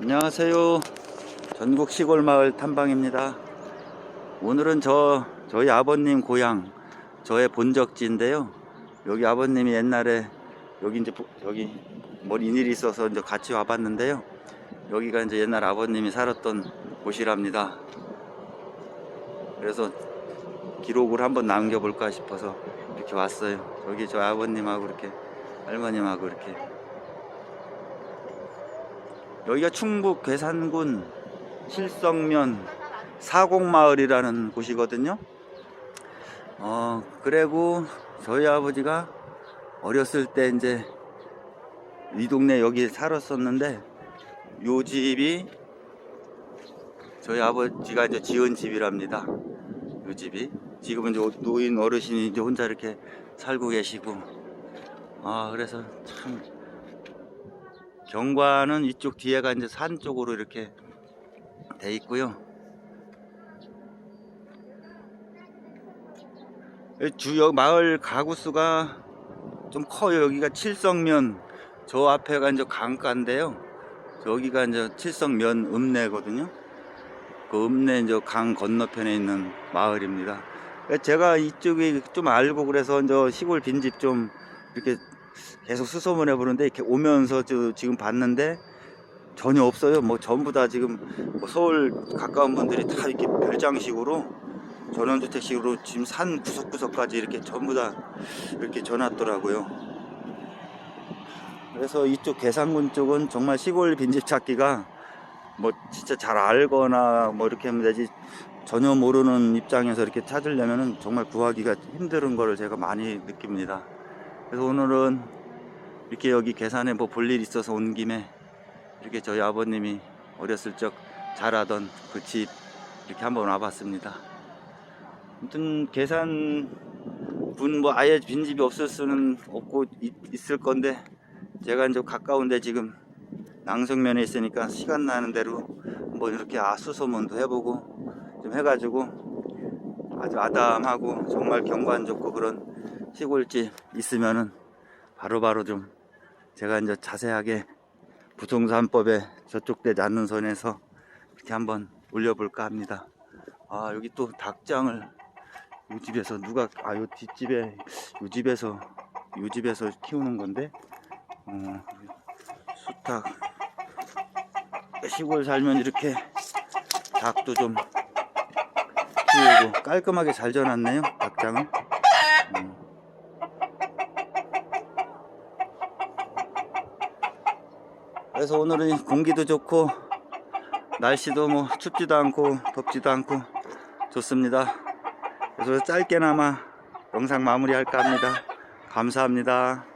안녕하세요. 전국 시골 마을 탐방입니다. 오늘은 저 저희 아버님 고향 저의 본적지인데요. 여기 아버님이 옛날에 여기 이제 보- 여기 뭘 일이 있어서 이제 같이 와봤는데요. 여기가 이제 옛날 아버님이 살았던 곳이랍니다. 그래서 기록을 한번 남겨볼까 싶어서 이렇게 왔어요. 여기 저 아버님하고 이렇게 할머님하고 이렇게 여기가 충북 괴산군 실성면 사곡마을이라는 곳이거든요. 어, 그리고 저희 아버지가 어렸을 때 이제 이 동네 여기 살았었는데 요 집이 저희 아버지가 이제 지은 집이랍니다. 요 집이 지금은 이제 노인 어르신이 이제 혼자 이렇게 살고 계시고 아 그래서 참 경관은 이쪽 뒤에가 이제 산 쪽으로 이렇게 돼 있고요. 주요 마을 가구 수가 좀 커요. 여기가 칠성면 저 앞에가 이제 강가인데요. 여기가 이제 칠성면 읍내거든요. 그 읍내 이제 강 건너편에 있는 마을입니다. 제가 이쪽에 좀 알고 그래서 이제 시골 빈집 좀 이렇게 계속 수소문 해 보는데 이렇게 오면서 저 지금 봤는데 전혀 없어요. 뭐 전부 다 지금 뭐 서울 가까운 분들이 다 이렇게 별장식으로 전원주택식으로 지금 산 구석구석까지 이렇게 전부 다 이렇게 전놨더라고요. 그래서 이쪽 계산군 쪽은 정말 시골 빈집 찾기가 뭐 진짜 잘 알거나 뭐 이렇게 하면 되지 전혀 모르는 입장에서 이렇게 찾으려면은 정말 구하기가 힘든 거를 제가 많이 느낍니다. 그래서 오늘은 이렇게 여기 계산에 뭐볼 일 있어서 온 김에 이렇게 저희 아버님이 어렸을 적 자라던 그 집 이렇게 한번 와봤습니다. 아무튼 계산 분뭐 아예 빈집이 없을 수는 없고 있, 있을 건데 제가 이제 가까운데 지금 낭성면에 있으니까 시간 나는 대로 뭐 이렇게 아수소문도 해보고 좀 해가지고 아주 아담하고 정말 경관 좋고 그런 시골집 있으면은 바로 바로 좀 제가 이제 자세하게 부동산법에 저촉되지 않는 선에서 이렇게 한번 올려볼까 합니다. 아 여기 또 닭장을 이 집에서 누가 아 요 뒷집에 요 집에서 요 집에서 키우는 건데 어, 수탉 시골 살면 이렇게 닭도 좀 키우고 깔끔하게 잘 져놨네요 닭장을 그래서 오늘은 공기도 좋고 날씨도 뭐 춥지도 않고 덥지도 않고 좋습니다. 그래서 짧게나마 영상 마무리할까 합니다. 감사합니다.